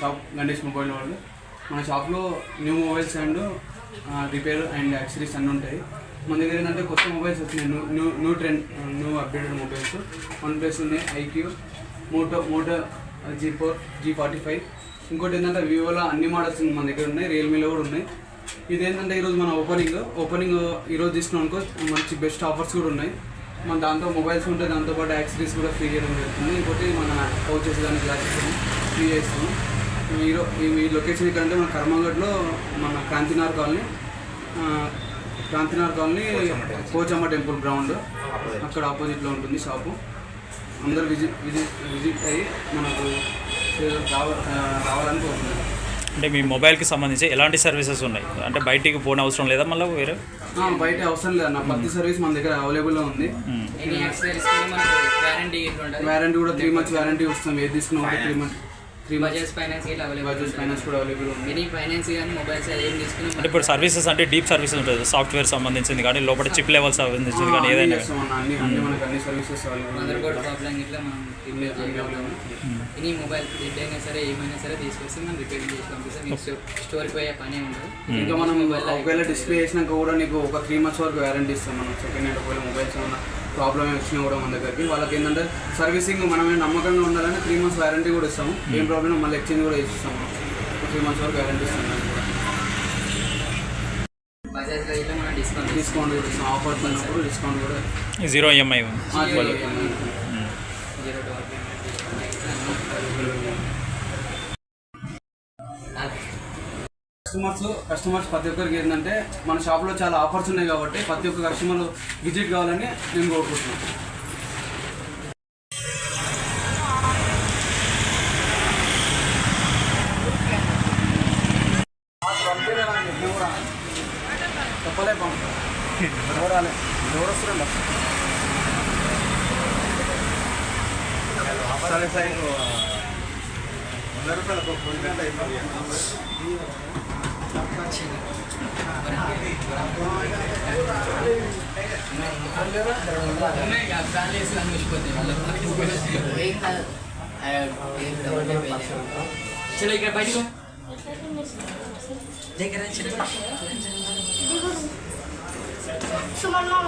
Shop Ganesh mobile వాళ్ళు మన షాప్లో new mobiles and repair and accessories అన్నీ ఉంటాయి. మన దగ్గర ఏంటంటే కొత్త మొబైల్స్ వచ్చినాయి. New new new trend new updated mobiles. OnePlus ఉన్నాయి iQOO Moto Moto G four G forty five. ఇంకోటి ఏంటంటే వివోలో అన్ని మోడల్స్ మన దగ్గర ఉన్నాయి. రియల్మీలో కూడా ఉన్నాయి. ఇది ఏంటంటే ఈరోజు మన ఓపెనింగ్ ఓపెనింగ్ ఈరోజు తీసుకున్నాం అనుకో మంచి బెస్ట్ ఆఫర్స్ కూడా ఉన్నాయి. మన దాంతో మొబైల్స్ ఉంటాయి దాంతోపాటు యాక్సరీస్ కూడా ఫ్రీ చేయడం జరుగుతుంది. ఇంకోటి మన పౌచెస్ కానీ గ్లాసెస్ కానీ. ఫ్రీ చేస్తాము ఈరో ఈ లొకేషన్ ఇక్కడ అంటే మన కర్మంగడ్లో మన క్రాంతినార్ కాలనీ. ఆ, క్రాంతినార్ కాలనీ పోచమ్మ టెంపుల్ గ్రౌండ్. అక్కడ ఆపోజిట్లో ఉంటుంది షాపు. అందరూ విజిట్ విజిట్ విజిట్ అయ్యి మనకు రావాలని కోరుతున్నాను అంటే మీ మొబైల్కి సంబంధించి ఎలాంటి సర్వీసెస్ ఉన్నాయి? అంటే బయటికి పోని అవసరం లేదా మళ్ళీ వేరే? ఆ, బయట అవసరం లేదు అన్న. ప్రతి సర్వీస్ మన దగ్గర అవైలబుల్లో ఉంది. మ్మ్. ఎనీ యాక్సరీస్కి మనకు వారంటీ ఇట్లా ఉంటుంది వారంటీ కూడా త్రీ మంత్స్ వారంటీ వస్తాం ఏది తీసుకున్నా three months three Bajaj Finance ఇట్లా అవైలబుల్ బజాజ్ ఫైనాన్స్ కూడా అవైలబుల్ ఉంది. ఎనీ ఫైనాన్స్ కానీ మొబైల్స్ ఏం తీసుకున్నా అంటే ఇప్పుడు సర్వీసెస్ అంటే డీప్ సర్వీసెస్ ఉంటుంది. సాఫ్ట్వేర్ సంబంధించింది కానీ లోపల చిప్ లెవెల్ సంబంధించింది కానీ ఏదైనా చేస్తాం అన్న అన్ని అన్ని మనకి అన్ని సర్వీసెస్ మదర్ బోర్డ్ ప్రాబ్లం ఇట్లా మనం. ఎనీ మొబైల్ రిపేర్ అయినా సరే ఏమైనా సరే తీసుకొస్తే మనం రిపేర్ చేసి పంపిస్తాం. మీకు స్టోర్కి పోయే పని ఉండదు. ఇంకా మనం ఒకవేళ డిస్ప్లే చేసినాక కూడా నీకు ఒక త్రీ మంత్స్ వరకు వారంటీ ఇస్తాం మనం. సెకండ్ హ్యాండ్ ఒకవేళ మొబైల్స్ ఏమైనా ప్రాబ్లమ్ వచ్చినా కూడా మన దగ్గరికి. వాళ్ళకి ఏంటంటే సర్వీసింగ్ మనమే నమ్మకంగా ఉండాలని త్రీ మంత్స్ వారంటీ కూడా ఇస్తాము. ఏం ప్రాబ్లమ్ మళ్ళీ ఎక్స్చేంజ్ కూడా చేసిస్తాము. త్రీ మంత్స్ వరకు వారంటీ ఇస్తాం దానికి కూడా. బజాజ్లో ఇట్లా మనం డిస్కౌంట్ డిస్కౌంట్ కూడా ఇస్తాం. ఆఫర్స్ ఉన్నప్పుడు డిస్కౌంట్ కూడా జీరో ఈఎంఐ కస్టమర్స్ కస్టమర్స్ ప్రతి ఒక్కరికి ఏంటంటే మన షాప్లో చాలా ఆఫర్స్ ఉన్నాయి కాబట్టి ప్రతి ఒక్క కస్టమర్ విజిట్ కావాలని నేను కోరుకుంటున్నాను చెప్పలే ఎవరాలే ఎవరు వస్తున్నా సరే సరే వంద రూపాయలు ఒక ఫోన్ గంట చలో ఇక్కడ బయటకు దగ్గర చలో సుమన్ మామ